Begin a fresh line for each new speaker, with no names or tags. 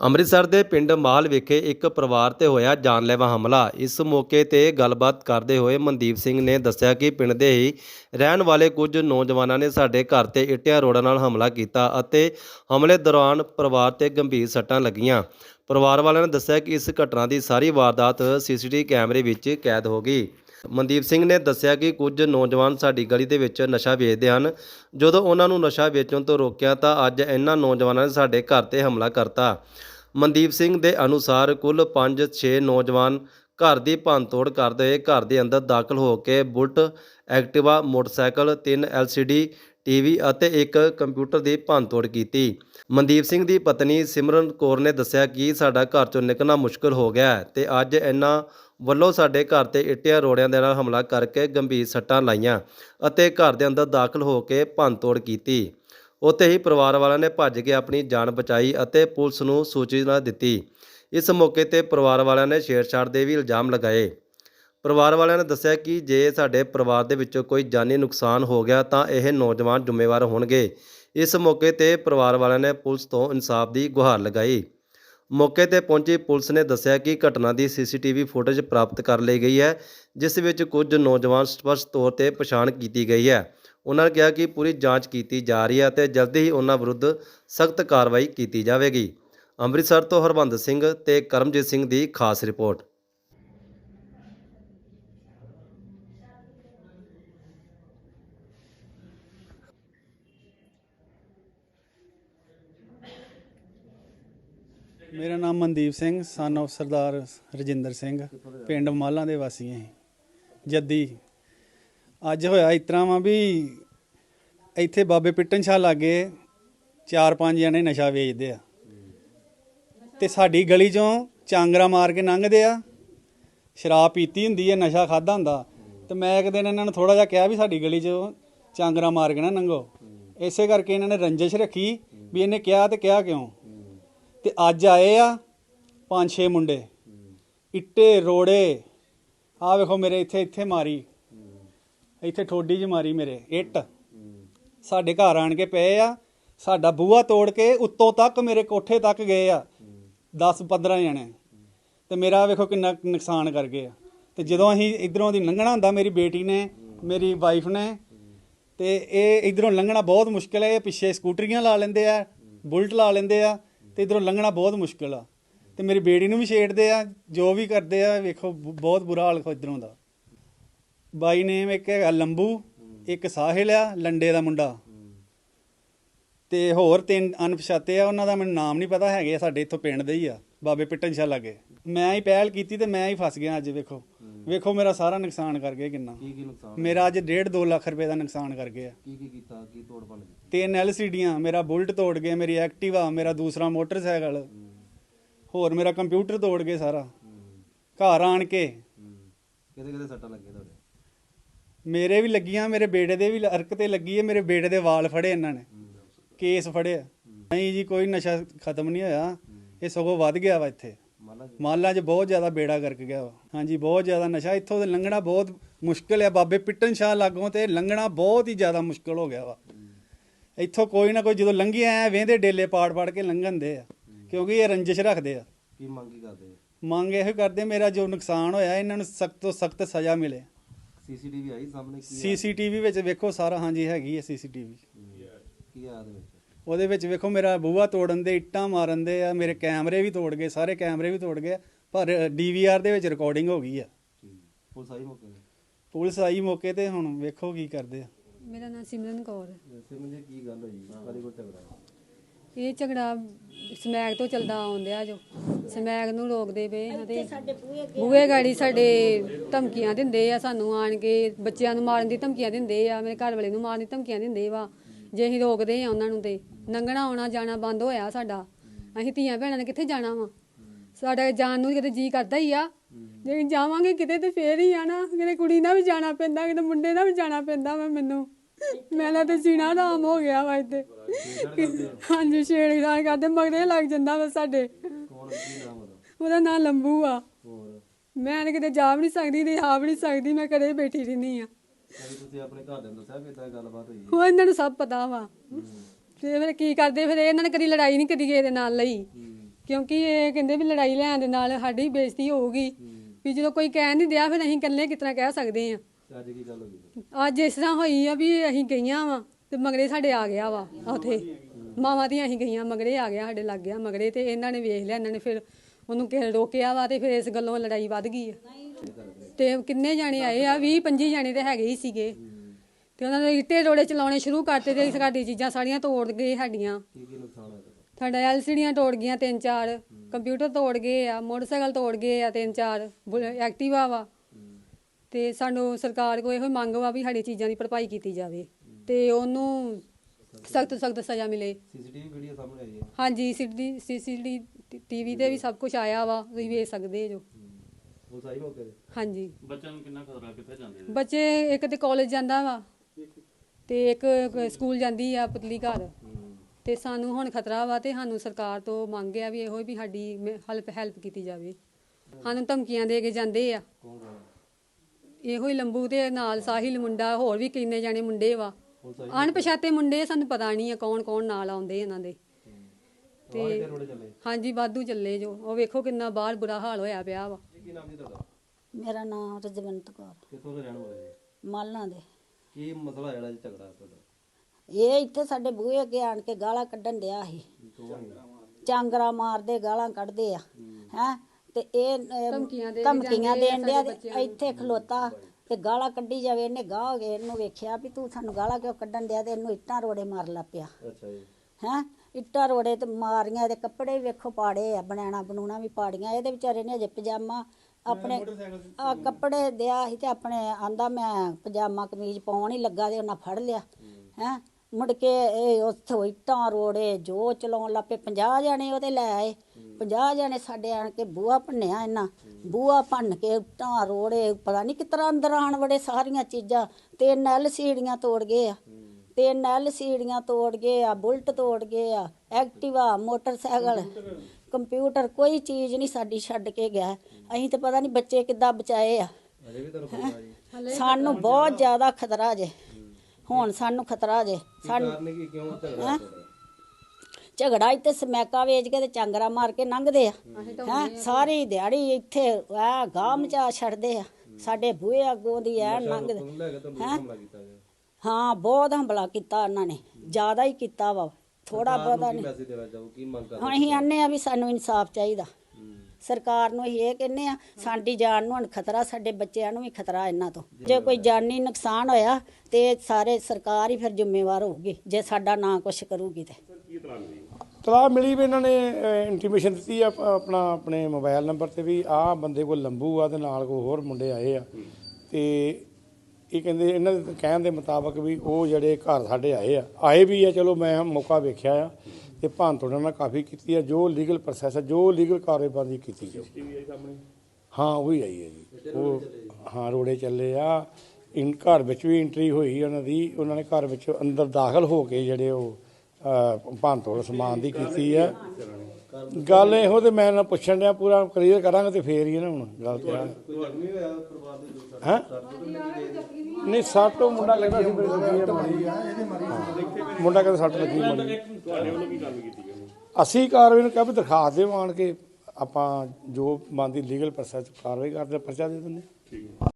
ਅੰਮ੍ਰਿਤਸਰ ਦੇ ਪਿੰਡ ਮਾਲ ਵਿਖੇ ਇੱਕ ਪਰਿਵਾਰ ਤੇ ਹੋਇਆ ਜਾਨਲੇਵਾ ਹਮਲਾ। ਇਸ ਮੌਕੇ ਤੇ ਗੱਲਬਾਤ ਕਰਦੇ ਹੋਏ ਮਨਦੀਪ ਸਿੰਘ ਨੇ ਦੱਸਿਆ ਕਿ ਪਿੰਡ ਦੇ ਹੀ ਰਹਿਣ ਵਾਲੇ ਕੁਝ ਨੌਜਵਾਨਾਂ ਨੇ ਸਾਡੇ ਘਰ ਤੇ ਇੱਟਿਆਂ ਰੋੜਾਂ ਨਾਲ ਹਮਲਾ ਕੀਤਾ ਅਤੇ ਹਮਲੇ ਦੌਰਾਨ ਪਰਿਵਾਰ ਤੇ ਗੰਭੀਰ ਸੱਟਾਂ ਲੱਗੀਆਂ। ਪਰਿਵਾਰ ਵਾਲਿਆਂ ਨੇ ਦੱਸਿਆ ਕਿ ਇਸ ਘਟਨਾ ਦੀ ਸਾਰੀ ਵਾਰਦਾਤ ਸੀਸੀਟੀਵੀ ਕੈਮਰੇ ਵਿੱਚ ਕੈਦ ਹੋ ਗਈ। ਮਨਦੀਪ ਸਿੰਘ ਨੇ ਦੱਸਿਆ ਕਿ ਕੁਝ ਨੌਜਵਾਨ ਸਾਡੀ ਗਲੀ ਦੇ ਵਿੱਚ ਨਸ਼ਾ ਵੇਚਦੇ ਹਨ। ਜਦੋਂ ਉਹਨਾਂ ਨੂੰ ਨਸ਼ਾ ਵੇਚਣ ਤੋਂ ਰੋਕਿਆ ਤਾਂ ਅੱਜ ਇਹਨਾਂ ਨੌਜਵਾਨਾਂ ਨੇ ਸਾਡੇ ਘਰ ਤੇ ਹਮਲਾ ਕਰਤਾ। ਮਨਦੀਪ ਸਿੰਘ ਦੇ ਅਨੁਸਾਰ ਕੁੱਲ 5-6 ਨੌਜਵਾਨ ਘਰ ਦੀ ਭੰਨਤੋੜ ਕਰਦੇ ਹੋਏ ਘਰ ਦੇ ਅੰਦਰ ਦਾਖਲ ਹੋ ਕੇ Bullet, Activa, motorcycle 3 LCD TV ਅਤੇ ਇੱਕ ਕੰਪਿਊਟਰ ਦੀ ਭੰਨਤੋੜ ਕੀਤੀ। ਮਨਦੀਪ ਸਿੰਘ ਦੀ ਪਤਨੀ ਸਿਮਰਨ ਕੌਰ ਨੇ ਦੱਸਿਆ ਕਿ ਸਾਡਾ ਘਰ ਚੋਂ ਨਿਕਲਣਾ ਮੁਸ਼ਕਲ ਹੋ ਗਿਆ ਹੈ ਤੇ ਅੱਜ ਇਹਨਾਂ ਵੱਲੋਂ ਸਾਡੇ ਘਰ ਤੇ ਇੱਟਿਆਂ ਰੋੜਿਆਂ ਦੇ ਨਾਲ ਹਮਲਾ ਕਰਕੇ ਗੰਭੀਰ ਸੱਟਾਂ ਲਾਈਆਂ ਅਤੇ ਘਰ ਦੇ ਅੰਦਰ ਦਾਖਲ ਹੋ ਕੇ ਭੰਨਤੋੜ ਕੀਤੀ। ਉੱਥੇ ਹੀ ਪਰਿਵਾਰ ਵਾਲਿਆਂ ਨੇ ਭੱਜ ਕੇ ਆਪਣੀ ਜਾਨ ਬਚਾਈ ਅਤੇ ਪੁਲਿਸ ਨੂੰ ਸੂਚਨਾ ਦਿੱਤੀ। ਇਸ ਮੌਕੇ ਤੇ ਪਰਿਵਾਰ ਵਾਲਿਆਂ ਨੇ ਛੇੜਛਾੜ ਦੇ ਵੀ ਇਲਜ਼ਾਮ ਲਗਾਏ। ਪਰਿਵਾਰ ਵਾਲਿਆਂ ਨੇ ਦੱਸਿਆ ਕਿ ਜੇ ਸਾਡੇ ਪਰਿਵਾਰ ਦੇ ਵਿੱਚੋਂ ਕੋਈ ਜਾਨੀ ਨੁਕਸਾਨ ਹੋ ਗਿਆ ਤਾਂ ਇਹ ਨੌਜਵਾਨ ਜ਼ਿੰਮੇਵਾਰ ਹੋਣਗੇ। ਇਸ ਮੌਕੇ ਤੇ ਪਰਿਵਾਰ ਵਾਲਿਆਂ ਨੇ ਪੁਲਿਸ ਤੋਂ ਇਨਸਾਫ ਦੀ ਗੁਹਾਰ ਲਗਾਈ। ਮੌਕੇ ਤੇ ਪਹੁੰਚੀ ਪੁਲਿਸ ਨੇ ਦੱਸਿਆ ਕਿ ਘਟਨਾ ਦੀ ਸੀਸੀਟੀਵੀ ਫੁਟੇਜ ਪ੍ਰਾਪਤ ਕਰ ਲਈ ਗਈ ਹੈ, ਜਿਸ ਵਿੱਚ ਕੁਝ ਨੌਜਵਾਨ ਸਪਸ਼ਟ ਤੌਰ ਤੇ ਪਛਾਣ ਕੀਤੀ ਗਈ ਹੈ। ਉਹਨਾਂ ਨੇ ਕਿਹਾ ਕਿ ਪੂਰੀ ਜਾਂਚ ਕੀਤੀ ਜਾ ਰਹੀ ਹੈ ਤੇ ਜਲਦੀ ਹੀ ਉਹਨਾਂ ਵਿਰੁੱਧ ਸਖਤ ਕਾਰਵਾਈ ਕੀਤੀ ਜਾਵੇਗੀ। ਅੰਮ੍ਰਿਤਸਰ ਤੋਂ ਹਰਬੰਦ ਸਿੰਘ ਤੇ ਕਰਮਜੀਤ ਸਿੰਘ ਦੀ ਖਾਸ ਰਿਪੋਰਟ।
ਮੇਰਾ ਨਾਮ ਮਨਦੀਪ ਸਿੰਘ ਸਨ of ਸਰਦਾਰ ਰਜਿੰਦਰ ਸਿੰਘ, ਪਿੰਡ ਮਾਲਾਂ ਦੇ ਵਾਸੀ ਹਾਂ ਜੱਦੀ, ਅੱਜ ਹੋਇਆ ਇਸ ਤਰ੍ਹਾਂ ਵਾ ਵੀ ਇੱਥੇ ਬਾਬੇ ਪਿੱਟਨ ਸ਼ਾਹ ਲਾਗੇ ਚਾਰ ਪੰਜ ਜਣੇ ਨਸ਼ਾ ਵੇਚਦੇ ਆ। ਤੇ ਸਾਡੀ ਗਲੀ ਚੋਂ ਚਾਂਗਰਾ ਮਾਰ ਕੇ ਲੰਘਦੇ ਆ। ਸ਼ਰਾਬ ਪੀਤੀ ਹੁੰਦੀ ਹੈ ਨਸ਼ਾ ਖਾਦਾ ਹੁੰਦਾ। ਤੇ ਮੈਂ ਇੱਕ ਦਿਨ ਇਹਨਾਂ ਨੂੰ ਥੋੜਾ ਜਿਹਾ ਕਿਹਾ ਵੀ ਸਾਡੀ ਗਲੀ ਚੋਂ ਚਾਂਗਰਾ ਮਾਰ ਕੇ ਨਾ ਲੰਘੋ। ਇਸੇ ਕਰਕੇ ਇਹਨਾਂ ਨੇ ਰੰਜਿਸ਼ ਰੱਖੀ ਵੀ ਇਹਨੇ ਕਿਹਾ ਤੇ ਕਿਹਾ ਕਿਉਂ? ਤੇ ਅੱਜ ਆਏ ਆ ਪੰਜ ਛੇ ਮੁੰਡੇ। ਇੱਟੇ, ਰੋੜੇ ਆ ਵੇਖੋ ਮੇਰੇ ਇੱਥੇ ਇੱਥੇ ਮਾਰੀ। ਇੱਥੇ ਠੋਡੀ 'ਚ ਮਾਰੀ ਮੇਰੇ, ਇੱਟ। ਸਾਡੇ ਘਰ ਆਣ ਕੇ ਪਏ ਆ। ਸਾਡਾ ਬੂਹਾ ਤੋੜ ਕੇ ਉੱਤੋਂ ਤੱਕ ਮੇਰੇ ਕੋਠੇ ਤੱਕ ਗਏ ਆ। 10 15 ਜਣੇ। ਤੇ ਮੇਰਾ ਵੇਖੋ ਕਿੰਨਾ ਕੁ ਨੁਕਸਾਨ ਕਰ ਗਏ ਆ। ਤੇ ਜਦੋਂ ਅਸੀਂ ਇਧਰੋਂ ਦੀ ਲੰਘਣਾ ਹੁੰਦਾ, ਮੇਰੀ ਬੇਟੀ ਨੇ, ਮੇਰੀ ਵਾਈਫ ਨੇ, ਤੇ ਇਹ ਇਧਰੋਂ ਲੰਘਣਾ ਬਹੁਤ ਮੁਸ਼ਕਲ ਹੈ। ਇਹ ਪਿੱਛੇ ਸਕੂਟਰੀਆਂ ਲਾ ਲੈਂਦੇ ਆ, ਬੁਲਟ ਲਾ ਲੈਂਦੇ ਆ। ਤੇ ਇਧਰੋਂ ਲੰਘਣਾ ਬਹੁਤ ਮੁਸ਼ਕਲ ਆ। ਤੇ ਮੇਰੀ ਬੇਟੀ ਨੂੰ ਵੀ ਛੇੜਦੇ ਆ ਜੋ ਵੀ ਕਰਦੇ ਆ ਵੇਖੋ ਬਹੁਤ ਬੁਰਾ ਹਾਲ ਇਧਰੋਂ ਦਾ। ਬਾਈ ਨੇਮ ਇੱਕ ਹੈਗਾ ਲੰਬੂ ਇੱਕ ਸਾਹਿਲ ਆ ਲੰਡੇ ਦਾ ਮੁੰਡਾ। ਤੇ ਹੋਰ ਤਿੰਨ ਅਣਪਛਾਤੇ ਆ ਉਹਨਾਂ ਦਾ ਮੈਨੂੰ ਨਾਮ ਨਹੀਂ ਪਤਾ ਹੈਗੇ ਸਾਡੇ ਇੱਥੋਂ ਪਿੰਡ ਦੇ ਹੀ ਆ ਬਾਬੇ ਪਿੱਟਨ ਸ਼ਾਹ ਲਾਗੇ ਮੈਂ ਹੀ ਪਹਿਲ ਕੀਤੀ ਤੇ ਮੈਂ ਹੀ ਫਸ ਗਿਆ ਅੱਜ ਵੇਖੋ। ਵੇਖੋ ਮੇਰਾ ਸਾਰਾ ਨੁਕਸਾਨ ਕਰ ਗਏ ਕਿੰਨਾ।
ਕੀ ਕੀ ਨੁਕਸਾਨ
ਮੇਰਾ ਅੱਜ 1.5 2 ਲੱਖ ਰੁਪਏ ਦਾ ਨੁਕਸਾਨ ਕਰ ਗਏ ਆ
ਕੀ ਕੀ ਕੀਤਾ? ਕੀ ਤੋੜ ਬਣ ਗਈ
ਤਿੰਨ ਐਲਸੀਡੀਆਂ ਮੇਰਾ ਬੁਲਟ ਤੋੜ ਗਏ ਮੇਰੀ ਐਕਟਿਵਾ ਮੇਰਾ ਦੂਸਰਾ ਮੋਟਰਸਾਈਕਲ ਹੋਰ ਮੇਰਾ ਕੰਪਿਊਟਰ ਤੋੜ ਗਏ ਸਾਰਾ। ਘਰ ਆਣ ਕੇ।
ਕਿਤੇ ਕਿਤੇ ਸੱਟਾਂ ਲੱਗੀਆਂ ਤੁਹਾਡੇ?
ਮੇਰੇ ਵੀ ਲੱਗੀਆਂ ਮੇਰੇ ਬੇਟੇ ਦੇ ਵੀ ਅਰਕ ਤੇ ਲੱਗੀ ਹੈ ਮੇਰੇ ਬੇਟੇ ਦੇ ਵਾਲ ਫੜੇ ਇਹਨਾਂ ਨੇ। ਕੇਸ ਫੜਿਆ। ਨਹੀਂ ਜੀ ਕੋਈ ਨਸ਼ਾ ਖਤਮ ਨਹੀਂ ਹੋਇਆ। ਇਹ ਸਗੋਂ ਵੱਧ ਗਿਆ ਵਾ ਇੱਥੇ।
ਮਾਲਾ
'ਚ? ਬਹੁਤ ਜ਼ਿਆਦਾ ਬੇੜਾ ਕਰਕੇ ਗਿਆ ਵਾ। ਹਾਂਜੀ ਬਹੁਤ ਜ਼ਿਆਦਾ ਨਸ਼ਾ। ਇੱਥੋਂ ਦੇ ਲੰਘਣਾ ਬਹੁਤ ਮੁਸ਼ਕਲ ਹੈ ਬਾਬੇ ਪਿੱਟਨ ਸ਼ਾਹ ਲਾਗੋਂ ਤੇ ਲੰਘਣਾ ਬਹੁਤ ਹੀ ਜ਼ਿਆਦਾ ਮੁਸ਼ਕਲ ਹੋ ਗਿਆ ਵਾ। ਇੱਥੋਂ ਕੋਈ ਨਾ ਕੋਈ ਜਦੋਂ ਲੰਘੀ ਆਇਆ ਵੇਂਦੇ ਡੇਲੇ ਪਾੜ ਪਾੜ ਕੇ ਲੰਘਣ ਦੇ ਆ। ਕਿਉਂਕਿ ਇਹ ਰੰਜਿਸ਼ ਰੱਖਦੇ ਆ।
ਕੀ ਮੰਗੀ ਕਰਦੇ
ਮੰਗ ਇਹੋ ਕਰਦੇ ਮੇਰਾ ਜੋ ਨੁਕਸਾਨ ਹੋਇਆ ਇਹਨਾਂ ਨੂੰ ਸਖਤ ਤੋਂ ਸਖਤ ਸਜ਼ਾ ਮਿਲੇ।
ਸੀਸੀਟੀਵੀ ਆਈ ਸਾਹਮਣੇ ਕੀ
ਸੀਸੀਟੀਵੀ ਵਿੱਚ ਵੇਖੋ ਸਾਰਾ ਹਾਂਜੀ ਹੈਗੀ ਹੈ ਸੀਸੀਟੀਵੀ।
ਕੀ ਆ ਦੇ ਵਿੱਚ?
ਉਹਦੇ ਵਿੱਚ ਵੇਖੋ ਮੇਰਾ ਬੂਹਾ ਤੋੜਨ ਦੇ ਇੱਟਾਂ ਮਾਰਨ ਦੇ ਆ ਮੇਰੇ ਕੈਮਰੇ ਵੀ ਤੋੜ ਗਏ ਸਾਰੇ ਕੈਮਰੇ ਵੀ ਤੋੜ ਗਏ ਪਰ ਡੀਵੀਆਰ ਦੇ ਵਿੱਚ ਰਿਕਾਰਡਿੰਗ ਹੋ ਗਈ ਆ।
ਪੁਲਿਸ ਆਈ ਮੌਕੇ ਤੇ?
ਪੁਲਿਸ ਆਈ ਮੌਕੇ ਤੇ ਹੁਣ ਵੇਖੋ ਕੀ ਕਰਦੇ ਆ।
ਮੇਰਾ ਨਾਮ ਸਿਮਰਨ ਕੌਰ ਹੈ।
ਵੈਸੇ ਮੈਨੂੰ ਕੀ ਗੱਲ ਹੋਈ? ਕਦੇ ਕੋਈ ਝਗੜਾ
ਇਹ ਝਗੜਾ ਸਮੈਕ ਤੋਂ ਚੱਲਦਾ ਆਉਂਦਿਆ ਜੋ। ਸਮੈਕ ਨੂੰ ਰੋਕਦੇ ਪਏ ਹਾਂ ਤੇ ਬੂਹੇ ਗਾੜੀ ਸਾਡੇ ਧਮਕੀਆਂ ਦਿੰਦੇ ਆ ਸਾਨੂੰ ਆਣ ਕੇ ਬੱਚਿਆਂ ਨੂੰ ਮਾਰਨ ਦੀ ਧਮਕੀਆਂ ਦਿੰਦੇ ਆ ਮੇਰੇ ਘਰ ਵਾਲੇ ਨੂੰ ਮਾਰਨ ਦੀ ਧਮਕੀਆਂ ਦਿੰਦੇ ਵਾ। ਜੇ ਅਸੀਂ ਰੋਕਦੇ ਆ ਉਹਨਾਂ ਨੂੰ ਤੇ। ਲੰਘਣਾ ਆਉਣਾ ਜਾਣਾ ਬੰਦ ਹੋਇਆ ਸਾਡਾ। ਅਸੀਂ ਧੀਆਂ ਭੈਣਾਂ ਨੇ ਕਿੱਥੇ ਜਾਣਾ ਵਾ? ਸਾਡਾ ਜਾਣ ਨੂੰ ਕਿਤੇ ਜੀ ਕਰਦਾ ਹੀ ਆ। ਜੇ ਜਾਵਾਂਗੇ ਕਿਤੇ ਤੇ ਫੇਰ ਹੀ ਆ ਨਾ। ਕਿਤੇ ਕੁੜੀ ਨਾਲ ਵੀ ਜਾਣਾ ਪੈਂਦਾ ਕਿਤੇ ਮੁੰਡੇ ਨਾਲ ਵੀ ਜਾਣਾ ਪੈਂਦਾ ਵਾ ਮੈਨੂੰ। ਮੇਰਾ ਤੇ ਜੀਣਾ ਆਰਾਮ ਹੋ ਗਿਆ ਵਾ ਇੱਥੇ। ਹਾਂਜੀ ਛੇੜਖਾੜ ਕਰਦੇ ਮਗਰੇ ਲੱਗ ਜਾਂਦਾ ਵਾ ਸਾਡੇ।
ਕੌਣ ਕੀ ਨਾਮ ਉਹਦਾ?
ਉਹਦਾ ਨਾਂ ਲੰਬੂ ਆ।
ਹੋਰ?
ਮੈਂ ਤਾਂ ਕਿਤੇ ਜਾ ਵੀ ਨਹੀਂ ਸਕਦੀ ਤੇ ਆ ਵੀ ਨਹੀਂ ਸਕਦੀ ਮੈਂ ਘਰੇ ਬੈਠੀ ਰਹਿੰਦੀ ਆ।
ਕਦੀ ਤੁਸੀਂ ਆਪਣੇ ਘਰ ਦੇ ਨੂੰ ਦੱਸਿਆ ਵੀ ਇਦਾਂ ਗੱਲਬਾਤ ਹੋਈ?
ਉਹ ਇਹਨਾਂ ਨੂੰ ਸਭ ਪਤਾ ਵਾ। ਤੇ ਫਿਰ ਕੀ ਕਰਦੇ ਫਿਰ ਇਹਨਾਂ ਨੇ ਕਦੀ ਲੜਾਈ ਨਹੀਂ ਕਦੀ ਕਿਸੇ ਦੇ ਨਾਲ ਲਈ। ਕਿਉਂਕਿ ਇਹ ਕਹਿੰਦੇ ਵੀ ਲੜਾਈ ਲੈਣ ਦੇ ਨਾਲ ਸਾਡੀ ਬੇਇੱਜ਼ਤੀ ਹੋਊਗੀ। ਵੀ ਜਦੋਂ ਕੋਈ ਕਹਿ ਨਹੀਂ ਦਿਆ ਫਿਰ ਅਸੀਂ ਇਕੱਲੇ ਤਰ੍ਹਾਂ ਕਹਿ ਸਕਦੇ ਆ।
ਅੱਜ ਕੀ ਗੱਲ ਹੋ ਗਈ
ਅੱਜ ਇਸ ਤਰ੍ਹਾਂ ਹੋਈ ਆ ਵੀ ਅਸੀਂ ਗਈਆਂ ਵਾ ਤੇ ਮਗਰੇ ਸਾਡੇ ਆ ਗਿਆ ਵਾ ਉਥੇ। ਮਾਵਾਂ ਦੀਆਂ ਅਸੀਂ ਗਈਆਂ ਮਗਰੇ ਆ ਗਿਆ ਸਾਡੇ ਲੱਗ ਗਿਆ ਮਗਰੇ ਤੇ ਇਹਨਾਂ ਨੇ ਵੇਖ ਲਿਆ ਇਹਨਾਂ ਨੇ ਫਿਰ ਉਹਨੂੰ ਕਿ ਰੋਕਿਆ ਵਾ ਤੇ ਫਿਰ ਇਸ ਗੱਲੋਂ ਲੜਾਈ ਵੱਧ ਗਈ ਆ। ਤੇ ਕਿੰਨੇ ਜਾਣੇ ਆਏ ਆ? 20 25 ਜਾਣੇ ਤੇ ਹੈਗੇ ਹੀ ਸੀਗੇ। ਤੇ ਉਹਨਾਂ ਨੇ ਇੱਟੇ ਰੋੜੇ ਚਲਾਉਣੇ ਸ਼ੁਰੂ ਕਰਤੇ ਤੇ ਸਾਡੀ ਚੀਜ਼ਾਂ ਸਾਰੀਆਂ ਤੋੜ ਗਏ ਸਾਡੀਆਂ।
ਕੀ ਕੀ ਨੁਕਸਾਨ ਹੋਇਆ ਤੁਹਾਡਾ?
ਸਾਡਾ ਐਲਸੀਡੀਆਂ ਤੋੜ ਗਈਆਂ ਤਿੰਨ ਚਾਰ ਕੰਪਿਊਟਰ ਤੋੜ ਗਏ ਆ ਮੋਟਰਸਾਈਕਲ ਤੋੜ ਗਏ ਆ ਤਿੰਨ ਚਾਰ ਬੁਲ- ਐਕਟਿਵਾ ਵਾ। ਤੇ ਸਾਨੂੰ ਸਰਕਾਰ ਕੋਲ ਇਹੋ ਮੰਗ ਵਾ ਵੀ ਸਾਡੀ ਚੀਜ਼ਾਂ ਦੀ ਭਰਪਾਈ ਕੀਤੀ ਜਾਵੇ ਤੇ ਉਹਨੂੰ ਸਖਤ ਸਖਤ ਸਜ਼ਾ ਮਿਲੇ।
ਸੀਸੀਟੀਵੀ ਵੀਡੀਓ ਸਾਹਮਣੇ ਆਈ ਹੈ।
ਹਾਂਜੀ ਸਿੱਧੀ ਸੀਸੀਡੀ ਟੀਵੀ ਤੇ ਵੀ ਸਭ ਕੁਝ ਆਇਆ ਵਾ ਤੁਸੀਂ ਵੇਖ ਸਕਦੇ ਜੋ।
ਉਹ ਸਾਈ ਮੌਕੇ ਤੇ
ਹਾਂਜੀ।
ਬੱਚਿਆਂ ਨੂੰ ਕਿੰਨਾ ਖਤਰਾ ਕਿੱਥੇ ਜਾਂਦੇ ਨੇ?
ਬੱਚੇ ਇੱਕ ਤੇ ਕਾਲਜ ਜਾਂਦਾ ਵਾ ਤੇ ਇੱਕ ਸਕੂਲ ਜਾਂਦੀ ਆ ਪਤਲੀ ਘਰ। ਤੇ ਸਾਨੂੰ ਹੁਣ ਖਤਰਾ ਵਾ ਤੇ ਸਾਨੂੰ ਸਰਕਾਰ ਤੋਂ ਮੰਗ ਆ ਵੀ ਇਹੋ ਵੀ ਸਾਡੀ ਹੈਲਪ ਹੈਲਪ ਕੀਤੀ ਜਾਵੇ। ਸਾਨੂੰ ਧਮਕੀਆਂ ਦੇ ਕੇ ਜਾਂਦੇ ਆ।
ਕੌਣ
ਇਹੋ ਹੀ ਲੰਬੂ ਤੇ ਨਾਲ ਸਾਹਿਲ ਮੁੰਡਾ ਹੋਰ ਵੀ ਕਿੰਨੇ ਜਾਣੇ ਮੁੰਡੇ ਵਾ। ਅਣਪਛਾਤੇ ਮੁੰਡੇ ਸਾਨੂੰ ਪਤਾ ਨਹੀਂ ਆ ਕੌਣ ਕੌਣ ਨਾਲ ਆਉਂਦੇ ਇਹਨਾਂ ਦੇ।
ਤੇ
ਹਾਂਜੀ ਵਾਧੂ ਚੱਲੇ ਜੋ। ਉਹ ਵੇਖੋ ਕਿੰਨਾ ਬਾਹਰ ਬੁਰਾ ਹਾਲ ਹੋਇਆ ਪਿਆ ਵਾ।
ਕੀ ਨਾਮ ਜੀ ਤੁਹਾਡਾ?
ਮੇਰਾ ਨਾਮ ਰਜਵੰਤ ਕੌਰ।
ਕਿੱਥੋਂ ਦੇ ਰਹਿਣ ਵਾਲੇ ਜੀ?
ਮਾਲਾਂ ਦੇ।
ਕੀ ਮਸਲਾ ਜਿਹੜਾ ਜੀ ਝਗੜਾ ਤੁਹਾਡਾ?
ਇਹ ਇੱਥੇ ਸਾਡੇ ਬੂਹੇ ਅੱਗੇ ਆਣ ਕੇ ਗਾਲਾਂ ਕੱਢਣ ਡਿਆ ਸੀ। ਚਾਂਗਰਾ ਮਾਰਦੇ ਗਾਲਾਂ ਕੱਢਦੇ ਆ। ਹੈ? ਤੇ ਇਹ
ਧਮਕੀਆਂ ਦੇ
ਦੇਣ ਡਿਆ ਤੇ ਇੱਥੇ ਖਲੋਤਾ ਤੇ ਗਾਲਾਂ ਕੱਢੀ ਜਾਵੇ ਇਹਨੇ ਗਾਹ ਹੋ ਗਏ ਇਹਨੂੰ ਵੇਖਿਆ ਵੀ ਤੂੰ ਸਾਨੂੰ ਗਾਲਾਂ ਕਿਉਂ ਕੱਢਣ ਡਿਆ ਤੇ ਇਹਨੂੰ ਇੱਟਾਂ ਰੋੜੇ ਮਾਰ ਲਾ ਪਿਆ।
ਅੱਛਾ ਜੀ।
ਹੈ? ਇੱਟਾਂ ਰੋੜੇ ਤੇ ਮਾਰੀਆਂ ਇਹਦੇ ਕੱਪੜੇ ਵੀ ਵੇਖੋ ਪਾੜੇ ਆ ਬਣਾਣਾ ਬਣੂਣਾ ਵੀ ਪਾੜੀਆਂ ਇਹਦੇ ਵਿਚਾਰੇ ਨੇ ਅਜੇ ਪਜਾਮਾ ਆਪਣੇ ਆ ਕੱਪੜੇ ਦਿਆ ਸੀ ਤੇ ਆਪਣੇ ਆਂਦਾ ਮੈਂ ਪਜਾਮਾ ਕਮੀਜ਼ ਪਾਉਣ ਹੀ ਲੱਗਾ ਤੇ ਉਹਨਾਂ ਫੜ ਲਿਆ। ਹੈ। ਮੁੜ ਕੇ ਇਹ ਉੱਥੋਂ ਇੱਟਾਂ ਰੋੜੇ ਜੋ ਚਲਾਉਣ ਲੱਪੇ 50 ਜਾਣੇ ਉਹਦੇ ਲੈ ਆਏ। 50 ਜਾਣੇ ਸਾਡੇ ਆਣ ਕੇ ਬੂਹਾ ਭੰਨਿਆ ਇਹਨਾਂ। ਬੂਹਾ ਭੰਨ ਕੇ ਇੱਟਾਂ ਰੋੜੇ ਪਤਾ ਨਹੀਂ ਕਿਤਰਾ ਅੰਦਰ ਆਣ ਵੜੇ ਸਾਰੀਆਂ ਚੀਜ਼ਾਂ। ਤੇ ਨੈਲ ਸੀੜੀਆਂ ਤੋੜ ਗਏ ਆ। ਤੇ ਨੈਲ ਸੀੜੀਆਂ ਤੋੜ ਗਏ ਆ ਬੁਲਟ ਤੋੜ ਗਏ ਆ ਐਕਟਿਵਾ ਮੋਟਰਸਾਈਕਲ ਕੰਪਿਊਟਰ ਕੋਈ ਚੀਜ਼ ਨਹੀਂ ਸਾਡੀ ਛੱਡ ਕੇ ਗਿਆ। ਅਸੀਂ ਤਾਂ ਪਤਾ ਨਹੀਂ ਬੱਚੇ ਕਿੱਦਾਂ ਬਚਾਏ ਆ।
ਅਜੇ ਵੀ ਤੁਹਾਨੂੰ ਪਤਾ ਜੀ।
ਸਾਨੂੰ ਬਹੁਤ ਜ਼ਿਆਦਾ ਖਤਰਾ ਜੇ। ਹੁਣ ਸਾਨੂੰ ਖਤਰਾ ਜੇ। ਸਾਨੂੰ
ਕਾਰਨ ਕੀ ਕਿਉਂ ਝਗੜਾ
ਇੱਥੇ ਸਮੈਕਾ ਵੇਚ ਕੇ ਤੇ ਚਾਂਗਰਾ ਮਾਰ ਕੇ ਲੰਘਦੇ ਆ। ਹੈ? ਸਾਰੀ ਦਿਹਾੜੀ ਇੱਥੇ ਆ ਗਾਹ ਮਚਾ ਛੱਡਦੇ ਆ। ਸਾਡੇ ਬੂਹੇ ਅੱਗੋਂ ਦੀ ਐ ਲੰਘਦੇ।
ਗਿਆ।
ਹਾਂ ਬਹੁਤ ਹਮਲਾ ਕੀਤਾ ਉਹਨਾਂ ਨੇ। ਜ਼ਿਆਦਾ ਹੀ ਕੀਤਾ ਵਾ। ਥੋੜਾ ਬਹੁਤਾ ਨਹੀਂ। ਹੁਣ ਅਸੀਂ ਆਨੇ ਆ ਵੀ ਸਾਨੂੰ ਇਨਸਾਫ ਚਾਹੀਦਾ। ਸਰਕਾਰ ਨੂੰ ਅਸੀਂ ਇਹ ਕਹਿੰਨੇ ਆ ਸਾਡੀ ਜਾਨ ਨੂੰ ਹੁਣ ਖਤਰਾ ਸਾਡੇ ਬੱਚਿਆਂ ਨੂੰ ਵੀ ਖਤਰਾ ਇਹਨਾਂ ਤੋਂ। ਜੇ ਕੋਈ ਜਾਨੀ ਨੁਕਸਾਨ ਹੋਇਆ ਤੇ ਸਾਰੇ ਸਰਕਾਰ ਹੀ ਫਿਰ ਜ਼ਿੰਮੇਵਾਰ ਹੋਊਗੀ ਜੇ ਸਾਡਾ ਨਾ ਕੁਛ ਕਰੂਗੀ ਤੇ।
ਤਲਾਹ ਮਿਲੀ ਵੀ ਇਹਨਾਂ ਨੇ ਇੰਟੀਮੇਸ਼ਨ ਦਿੱਤੀ ਆ ਆਪਣਾ ਆਪਣੇ ਮੋਬਾਈਲ ਨੰਬਰ ਤੇ ਵੀ ਆਹ ਬੰਦੇ ਕੋਲ ਲੰਬੂ ਆ ਤੇ ਨਾਲ ਕੋਈ ਹੋਰ ਮੁੰਡੇ ਆਏ ਆ। ਤੇ ਇਹ ਕਹਿੰਦੇ ਇਹਨਾਂ ਦੇ ਕਹਿਣ ਦੇ ਮੁਤਾਬਕ ਵੀ ਉਹ ਜਿਹੜੇ ਘਰ ਸਾਡੇ ਆਏ ਆ ਆਏ ਵੀ ਆ ਚਲੋ ਮੈਂ ਮੌਕਾ ਵੇਖਿਆ ਆ ਤੇ ਭੰਨ ਤੋੜ ਨਾਲ ਕਾਫੀ ਕੀਤੀ ਆ ਜੋ ਲੀਗਲ ਪ੍ਰੋਸੈਸ ਆ ਜੋ ਲੀਗਲ ਕਾਰਵਾਈ ਕੀਤੀ ਜਾਓ ਹਾਂ ਉਹ ਹੀ ਆਈ ਹੈ ਜੀ। ਉਹ ਹਾਂ ਰੋੜੇ ਚੱਲੇ ਆ। ਇਨ ਘਰ ਵਿੱਚ ਵੀ ਐਂਟਰੀ ਹੋਈ ਉਹਨਾਂ ਦੀ ਉਹਨਾਂ ਨੇ ਘਰ ਵਿੱਚ ਅੰਦਰ ਦਾਖਲ ਹੋ ਕੇ ਜਿਹੜੇ ਉਹ ਅਹ, ਭੰਨ ਤੋੜ ਸਮਾਨ ਦੀ ਕੀਤੀ ਹੈ। ਗੱਲ ਇਹੋ ਤੇ ਮੈਂ ਇਹਨਾਂ ਪੁੱਛਣ ਡਿਆ ਪੂਰਾ ਕਲੀਅਰ ਕਰਾਂਗੇ ਤੇ ਫੇਰ ਹੀ ਨਾ ਹੁਣ ਗੱਲ ਤੇ
ਕੋਈ
ਨਹੀਂ ਸੱਟ ਉਹ ਮੁੰਡਾ ਕਹਿੰਦਾ ਸੀ ਮੁੰਡਾ ਕਹਿੰਦਾ ਸੱਟ ਲੱਗੀ ਮਾੜੀ ਅਸੀਂ ਕਾਰਵਾਈ ਨੂੰ ਕਿਹਾ ਵੀ ਦਿਖਾ ਦਿਓ ਆਣ ਕੇ ਆਪਾਂ ਜੋ ਬਣਦੀ ਲੀਗਲ ਪ੍ਰੋਸੈਸ ਕਾਰਵਾਈ ਕਰਦੇ ਪਰਚਾ ਦੇ ਦਿੰਦੇ